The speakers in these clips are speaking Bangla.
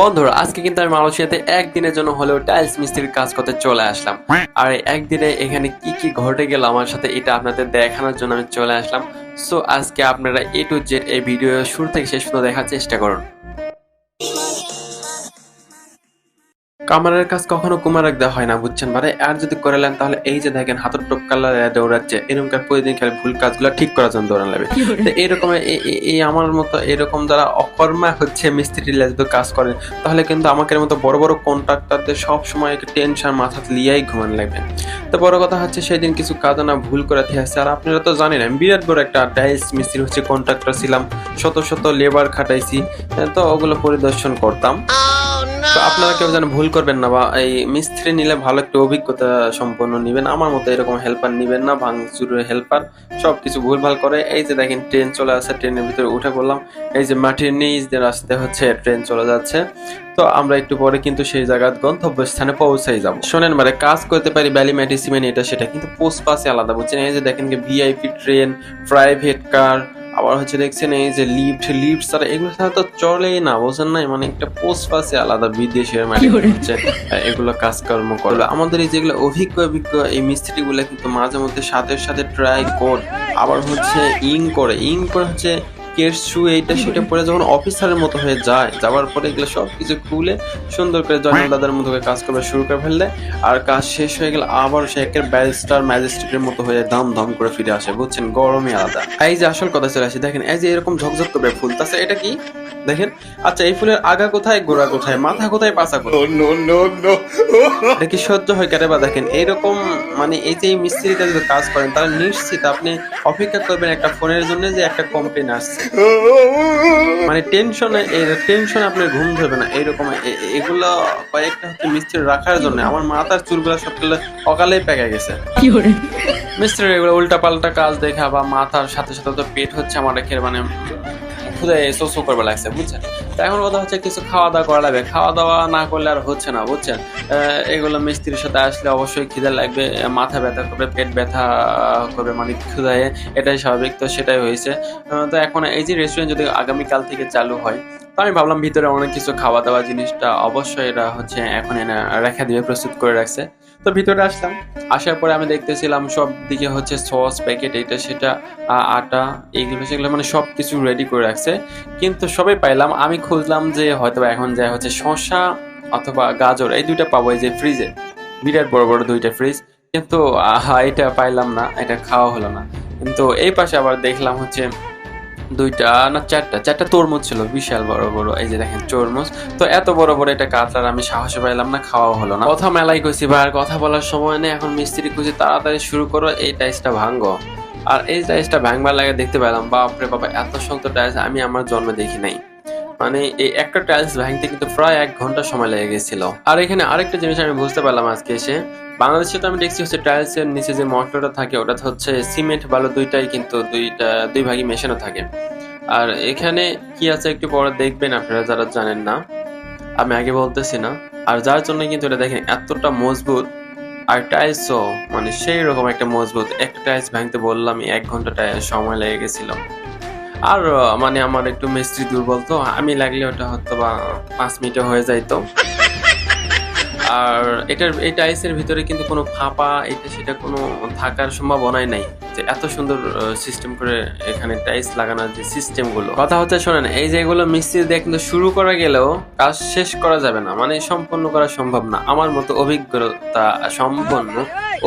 বন্ধুরা, আজকে কিন্তু আমি মালয়েশিয়াতে একদিনের জন্য হলেও টাইলস মিস্ত্রির কাজ করতে চলে আসলাম। আর একদিনে এখানে কি কি ঘটে গেল আমার সাথে এটা আপনাদের দেখানোর জন্য আমি চলে আসলাম। সো আজকে আপনারা এ টু জেড এই ভিডিও শুরু থেকে শেষ পর্যন্ত দেখার চেষ্টা করুন। কামারের কাজ কখনো কুমারক দেওয়া হয় না বুঝছেন? মানে আর যদি করেলেন তাহলে এই যে দেখেন হাতের টপ কালার দৌড়াচ্ছে এরকম প্রতিদিন খালি ভুল কাজগুলো ঠিক করার জন্য দৌড়ান লাগবে। তো এরকম এই আমার মতো এরকম যারা অকর্মা হচ্ছে মিস্ত্রি যদি কাজ করে তাহলে কিন্তু আমাকে মতো বড় বড় কন্ট্রাক্টরদের সব সময় একটু টেনশন মাথা লিয়াই ঘুমান লাগবে। তো বড় কথা হচ্ছে সেদিন কিছু কাজ না ভুল করে আসছে। আর আপনারা তো জানেন আমি বিরাট বড় একটা টাইলস মিস্ত্রি হচ্ছে কন্ট্রাক্টর ছিলাম শত শত লেবার খাটাইছি তো ওগুলো পরিদর্শন করতাম। তো আপনারা কেউ যেন ভুল করবেন না বা এই মিস্ত্রি নিলে ভালো একটা অভিজ্ঞতা সম্পন্ন নিবেন। আমার মতো এরকম হেল্পার নিবেন না, ভাঙচুরের হেল্পার সব সবকিছু ভুলভাল করে। এই যে দেখেন ট্রেন চলে আসছে ট্রেনের ভিতরে উঠে পড়লাম। এই যে মাটির নিচ দিয়ে রাস্তাতে হচ্ছে ট্রেন চলে যাচ্ছে। তো আমরা একটু পরে কিন্তু সেই জায়গার গন্তব্যস্থানে পৌঁছাই যাব। শোনেন মানে কাজ করতে পারি ব্যালি ম্যাটি সিমেন্ট, এটা, সেটা, কিন্তু পোস্ট পাসে আলাদা বুঝছেন? এই যে দেখেন ভিআইপি ট্রেন প্রাইভেট কার আবার হচ্ছে দেখছেন এই যে লিফট লিফট ছাড়া এগুলো ছাড়া তো চলেই না বোঝেন নাই? মানে একটা পোস্ট পাশে আলাদা বিদেশের মানে হচ্ছে এগুলো কাজকর্ম করবে আমাদের এই যেগুলো অভিজ্ঞ অভিজ্ঞ এই মিস্ত্রি গুলো কিন্তু মাঝে মধ্যে সাথে সাথে ট্রাই কর। আবার হচ্ছে ইং করে ইং করে হচ্ছে কেস শু এইটা সেটা পরে যখন অফিসারের মতো হয়ে যায় যাওয়ার পরে এগুলো সব কিছু খুলে সুন্দর করে জয়নাল দাদার মতো করে কাজ করবে শুরু করে ফেললে আর কাজ শেষ হয়ে গেলে আবার সে একের ব্যারিস্টার ম্যাজিস্ট্রেটের মতো হয়ে দম দম করে ফিরে আসে বুঝছেন? গরমে আলাদা। এই যে আসল কথা চলে আসে দেখেন এই যে এরকম ঝকঝক করবে ফুল তাছে এটা কি? দেখেন আচ্ছা এই ফুলের আগা কোথায় গোড়া কোথায় মাথা কোথায় পাছা কোথায়. এটা কি সহ্য হয় কেটে বা দেখেন এইরকম মানে এই যে মিস্ত্রিটা যদি কাজ করেন তারা নিশ্চিত আপনি অপেক্ষা করবেন একটা ফোনের জন্য যে একটা কমপ্লেন আসছে। মানে টেনশনে এই টেনশনে আপনার ঘুম ধরবে না এইরকম এগুলো কয়েকটা হচ্ছে মিস্ত্রি রাখার জন্য। আমার মাথার চুলগুলো সব সবগুলো অকালেই পেকে গেছে। মিস্ত্রির এগুলো উল্টা পাল্টা কাজ দেখা বা মাথার সাথে সাথে তো পেট হচ্ছে আমার মানে খুদে এসো করবে লাগছে, বুঝছেন? তো এখন কথা হচ্ছে কিছু খাওয়া দাওয়া করা লাগবে। খাওয়া দাওয়া না করলে আর হচ্ছে না, বুঝছেন? এগুলো মিস্ত্রির সাথে আসলে অবশ্যই খিদে লাগবে, মাথা ব্যথা করবে, পেট ব্যথা করবে মানে ক্ষুদায় এটাই স্বাভাবিক, তো সেটাই হয়েছে। তো এখন এই যে রেস্টুরেন্ট যদি আগামীকাল থেকে চালু হয় তো আমি ভাবলাম ভিতরে অনেক কিছু খাওয়া দাওয়া জিনিসটা অবশ্যই এরা হচ্ছে এখন এনে রেখে দিয়ে প্রস্তুত করে রাখছে। তো ভিতরে আসলাম, আসার পরে আমি দেখতেছিলাম সব দিকে হচ্ছে সস প্যাকেট এটা, সেটা আটা এগুলো সেগুলো মানে সব কিছু রেডি করে রাখছে। কিন্তু সবাই পাইলাম, আমি খুঁজলাম যে হয়তো এখন যায় হচ্ছে শসা অথবা গাজর, এই দুইটা পাবো এই যে ফ্রিজে বিরাট বড় বড় দুইটা ফ্রিজ কিন্তু এটা পাইলাম না, এটা খাওয়া হলো না। কিন্তু এই পাশে আবার দেখলাম হচ্ছে দুইটা না চারটা? চারটা তরমুজ ছিল, বিশাল বড় বড়, এই যে দেখেন তরমুজ। তো এত বড় বড় এটা কাতলার আমি সাহস পাইলাম না খাওয়া হলো না। কথা মেলাই কইছি ভাই, আর কথা বলার সময় নেই, এখন মিস্ত্রি খুঁজে তাড়াতাড়ি শুরু করো, এই টাইসটা ভাঙ্গো আর এই টাইসটা ভাঙবার লাগে দেখতে পেলাম, বাপরে বাবা, এত শক্ত টাইলস আমি আমার জন্মে দেখি নাই। মানে এই একটা টাইলস ভাঙতে কিন্তু প্রায় এক ঘণ্টা সময় লেগে গেছিল। আর এখানে আরেকটা জিনিস আমি বুঝতে পারলাম আজকে এসে বাংলাদেশে তো আমি দেখছি হচ্ছে টাইলস এর নিচে যে মটরটা থাকে ওটা হচ্ছে সিমেন্ট বালু দুইটাই কিন্তু দুইটা, দুই ভাগই মেশানো থাকে। আর এখানে কি আছে একটু পরে দেখবেন আপনারা যারা জানেন না, আমি আগে বলতেছি না। আর যার জন্য কিন্তু এটা দেখেন এতটা মজবুত, আর টাইলসও মানে সেই রকম একটা মজবুত। একটা টাইলস ভাঙতে বললাম, এক ঘণ্টা সময় লেগে গেছিল। আর মানে আমার একটু মিস্ত্রি দুর্বল তো, আমি লাগলে ওটা হয়তো বা পাঁচ মিনিটে হয়ে যাইতো। আর এটার, এই টাইলসের ভিতরে কিন্তু কোনো ফাঁপা, এটা সেটা কোনো থাকার সম্ভাবনাই নাই যে এত সুন্দর সিস্টেম করে এখানে টাইলস লাগানোর যে সিস্টেমগুলো কথা হচ্ছে, শোনেন, এই যে এগুলো মিস্ত্রি দিয়ে কিন্তু শুরু করা গেলেও কাজ শেষ করা যাবে না। মানে সম্পন্ন করা সম্ভব না। আমার মতো অভিজ্ঞতা সম্পন্ন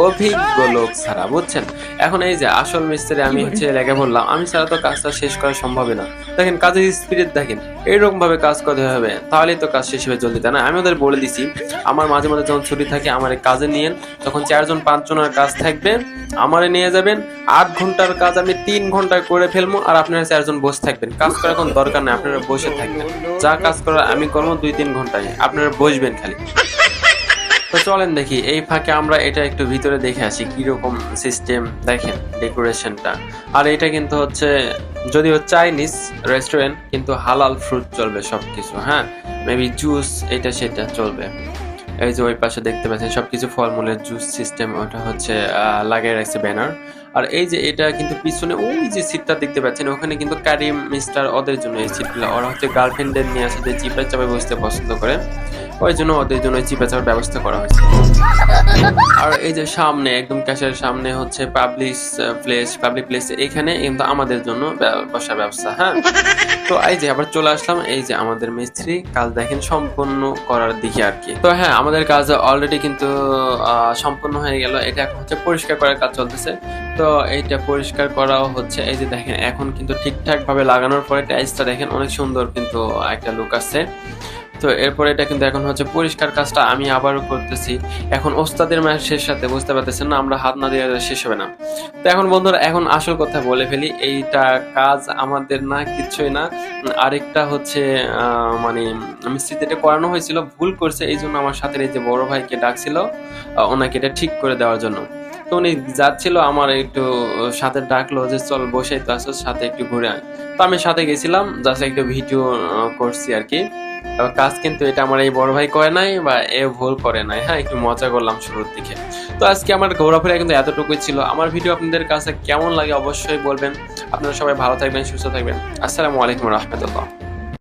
অভিজ্ঞ লোক ছাড়া, বুঝছেন? এখন এই যে আসল মিস্ত্রি আমি হচ্ছে লেগে বললাম, আমি ছাড়া তো কাজটা শেষ করা সম্ভবই না। দেখেন, কাজের স্পিরিট দেখেন এইরকম ভাবে কাজ করতে হবে, তাহলেই তো কাজ শেষ হবে জলদি তাই না? আমি ওদের বলে দিছি, আমার মাঝে মাঝে যখন ছুটি থাকে, আমার কাজে নিয়েন তখন চারজন পাঁচজনের কাজ থাকবে, আমারে নিয়ে যাবেন, আট ঘণ্টার কাজ আমি তিন ঘন্টায় করে ফেলব, আর আপনারা চারজন বসে থাকবেন। কাজ করার কোনো দরকার নেই, আপনারা বসে থাকবেন। যা কাজ করার আমি করব দুই তিন ঘন্টায়, আপনারা বসবেন খালি। তো চলেন দেখি, এই ফাঁকে আমরা এটা একটু ভিতরে দেখে আসি, কীরকম সিস্টেম দেখেন ডেকোরেশনটা আর এটা কিন্তু হচ্ছে, যদিও চাইনিজ রেস্টুরেন্ট কিন্তু হালাল ফ্রুট চলবে সবকিছু হ্যাঁ? মেবি জুস এটা সেটা চলবে। এই যে ওই পাশে দেখতে পাচ্ছেন, সবকিছু ফলমূলের জুস সিস্টেম ওটা হচ্ছে লাগিয়ে রাখছে ব্যানার আর এই যে এটা কিন্তু পিছনে ওই যে সিটটা দেখতে পাচ্ছেন, ওখানে কিন্তু কারিম মিস্টার ওদের জন্য এই সিটগুলো ওরা হচ্ছে গার্লফ্রেন্ডদের নিয়ে আসে, যে চিপে চাপে বসতে পছন্দ করে। ওই জন্য ওদের জন্য চিপে চাপার ব্যবস্থা করা হয়েছে। আর এই যে সামনে, একদম ক্যাশের সামনে হচ্ছে পাবলিক প্লেস পাবলিক প্লেস এখানে কিন্তু আমাদের জন্য বসার ব্যবস্থা হ্যাঁ? তো এই যে আবার চলে আসলাম, এই যে আমাদের মিস্ত্রি, কাজ দেখেন সম্পূর্ণ করার দিকে আর কি। তো হ্যাঁ আমাদের কাজ অলরেডি কিন্তু সম্পূর্ণ হয়ে গেল। এটা এখন হচ্ছে পরিষ্কার করার কাজ চলতেছে। তো এইটা পরিষ্কার করাও হচ্ছে, এই যে দেখেন, এখন কিন্তু ঠিকঠাক ভাবে লাগানোর পরে টাইলসটা দেখেন অনেক সুন্দর কিন্তু একটা লুক আসছে তো এরপরে এটা কিন্তু এখন হচ্ছে পরিষ্কার কাজটা আমি আবারও করতেছি। এখন ওস্তাদের শেষ সাথে বুঝতে পারতেছেন না, আমরা হাত না দিয়ে শেষ হবে না। তো এখন বন্ধুরা, এখন আসল কথা বলে ফেলি, এইটা কাজ আমাদের না কিচ্ছুই না। আরেকটা হচ্ছে মানে মিস্ত্রিতে এটা করানো হয়েছিল, ভুল করছে এই জন্য আমার সাথে এই যে বড় ভাইকে ডাকছিল ওনাকে এটা ঠিক করে দেওয়ার জন্য। উনি যাচ্ছিল, আমার একটু সাথে ডাকলো যে, চল বসে তো আসো সাথে একটু ঘুরে আয়। তো আমি সাথে গেছিলাম জাস্ট একটু ভিডিও করছি আর কি। কাজ কিন্তু এটা আমার এই বড় ভাই করে নাই বা এ ভুল করে নাই। হ্যাঁ একটু মজা করলাম শুরুর দিকে। তো আজকে আমার ঘোরাফেরা কিন্তু এতটুকুই ছিল। আমার ভিডিও আপনাদের কাছে কেমন লাগে অবশ্যই বলবেন। আপনারা সবাই ভালো থাকবেন, সুস্থ থাকবেন। আসসালামু আলাইকুম রহমতুল্লাহ।